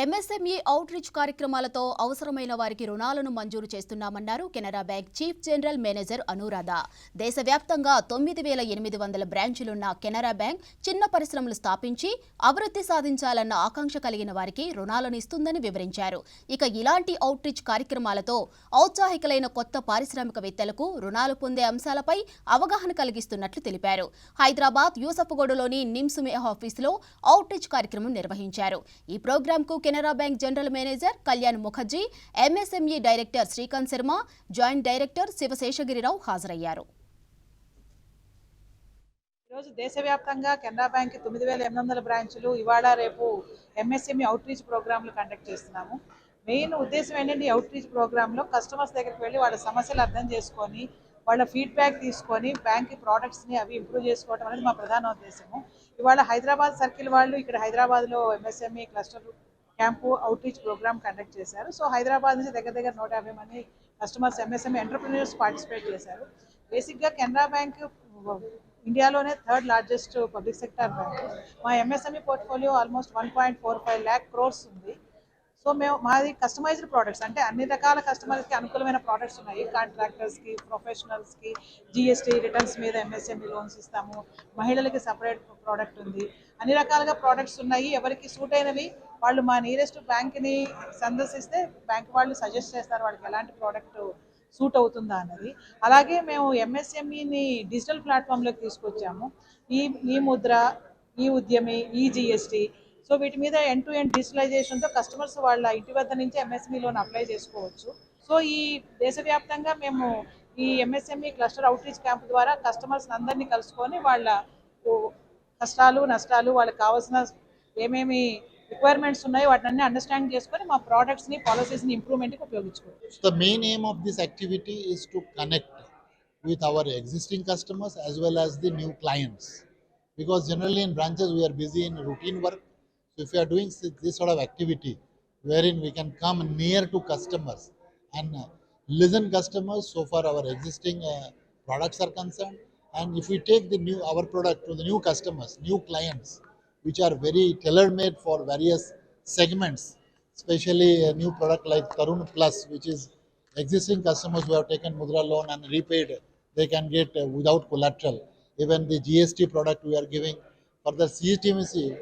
MSME out reach కార్యక్రమాలతో అవసరమైన వారికి రుణాలను మంజూరు చేస్తున్నామన్నారు Canara bank chief general manager Anuradha. దేశవ్యాప్తంగా తొమ్మిది వేల ఎనిమిది వందల బ్రాంచులున్న కెనరా బ్యాంక్ చిన్న పరిశ్రమలు స్థాపించి అభివృద్ధి సాధించాలన్న ఆకాంక్ష కలిగిన వారికి రుణాలను ఇస్తుందని వివరించారు. ఇక ఇలాంటి అవుట్ రీచ్ కార్యక్రమాలతో ఔత్సాహికులైన కొత్త పారిశ్రామికవేత్తలకు రుణాలు పొందే అంశాలపై అవగాహన కలిగిస్తున్నట్లు తెలిపారు. హైదరాబాద్ యూసఫ్గూడలోని నిమ్స్ మే ఆఫీసులో అవుట్ రీచ్ కార్యక్రమం నిర్వహించారు. ఈ ప్రోగ్రాంకు Canara bank general manager Kalyan Mukherjee MSME director Srikanth Sharma joint director Shiva Seshagiri Rao హాజరయ్యారు. ఈరోజు దేశవ్యాప్తంగా కెనరా బ్యాంక్ తొమ్మిది వేల ఎనిమిది వందల బ్రాంచులు ఇవాళ రేపు ఎంఎస్ఎంఈ అవుట్రీచ్ ప్రోగ్రాంలు కండక్ట్ చేస్తున్నాము. మెయిన్ ఉద్దేశం ఏంటంటే అవుట్రీచ్ ప్రోగ్రాంలో కస్టమర్స్ దగ్గరికి వెళ్ళి వాళ్ళ సమస్యలు అర్థం చేసుకొని వాళ్ళ ఫీడ్బ్యాక్ తీసుకొని బ్యాంక్ ప్రోడక్ట్స్ని అవి ఇంప్రూవ్ చేసుకోవడం అనేది మా ప్రధాన ఉద్దేశము. ఇవాళ హైదరాబాద్ సర్కిల్ వాళ్ళు ఇక్కడ హైదరాబాద్లో MSME cluster camp outreach program conduct చేశారు. సో హైదరాబాద్ నుంచి దగ్గర దగ్గర నూట యాభై మంది కస్టమర్స్ ఎంఎస్ఎంఈ ఎంటర్ప్రినర్స్ పార్టిసిపేట్ చేశారు. బేసిక్గా కెనరా బ్యాంక్ ఇండియాలోనే third largest public sector bank మా MSME portfolio almost one point four five lakh crores ఉంది. సో మేము మాది కస్టమైజ్డ్ ప్రోడక్ట్స్ అంటే అన్ని రకాల కస్టమర్స్కి అనుకూలమైన ప్రోడక్ట్స్ ఉన్నాయి. కాంట్రాక్టర్స్కి ప్రొఫెషనల్స్కి జిఎస్టీ రిటర్న్స్ మీద ఎంఎస్ఎంఈ లోన్స్ ఇస్తాము. మహిళలకి సపరేట్ ప్రోడక్ట్ ఉంది. అన్ని రకాలుగా ప్రోడక్ట్స్ ఉన్నాయి. ఎవరికి సూట్ అయినవి వాళ్ళు మా నియరెస్ట్ బ్యాంక్ని సందర్శిస్తే బ్యాంక్ వాళ్ళు సజెస్ట్ చేస్తారు వాళ్ళకి ఎలాంటి ప్రోడక్ట్ సూట్ అవుతుందా అన్నది. అలాగే మేము ఎంఎస్ఎంఈని డిజిటల్ ప్లాట్ఫామ్లోకి తీసుకొచ్చాము. ఈ ఈ ముద్ర ఈ ఉద్యమి ఈ జిఎస్టీ సో వీటి మీద ఎండ్ టు ఎండ్ డిజిటలైజేషన్తో కస్టమర్స్ వాళ్ళ ఇంటి వద్ద నుంచి ఎంఎస్ఎంఈ లోన్ అప్లై చేసుకోవచ్చు. సో ఈ దేశవ్యాప్తంగా మేము ఈ ఎంఎస్ఎంఈ క్లస్టర్ అవుట్రీచ్ క్యాంప్ ద్వారా కస్టమర్స్ అందరినీ కలుసుకొని వాళ్ళ కష్టాలు నష్టాలు వాళ్ళకి కావాల్సిన ఏమేమి రిక్వైర్మెంట్స్ ఉన్నాయో వాటిని అండర్స్టాండ్ చేసుకొని మా ప్రోడక్ట్స్ని పాలసీస్ని ఇంప్రూవ్మెంట్కి ఉపయోగించుకోవచ్చు So the main aim of this activity is to connect with our existing customers as well as the new clients. Because generally in branches we are busy in routine work. So if we are doing s- this sort of activity wherein we can come near to customers and uh, listen customers so far our existing uh, products are concerned and if we take the new our product to the new customers new clients which are very tailor made for various segments especially a new product like Tarun Plus, which is existing customers who have taken Mudra loan and repaid, they can get uh, without collateral. Even the GST product we are giving for the CTMC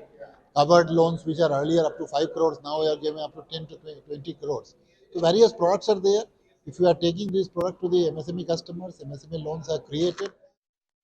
covered loans, which are earlier up to 5 crores, now we are giving up to 10 to 20 crores. So various products are there. If you are taking this product to the MSME customers, MSME loans are created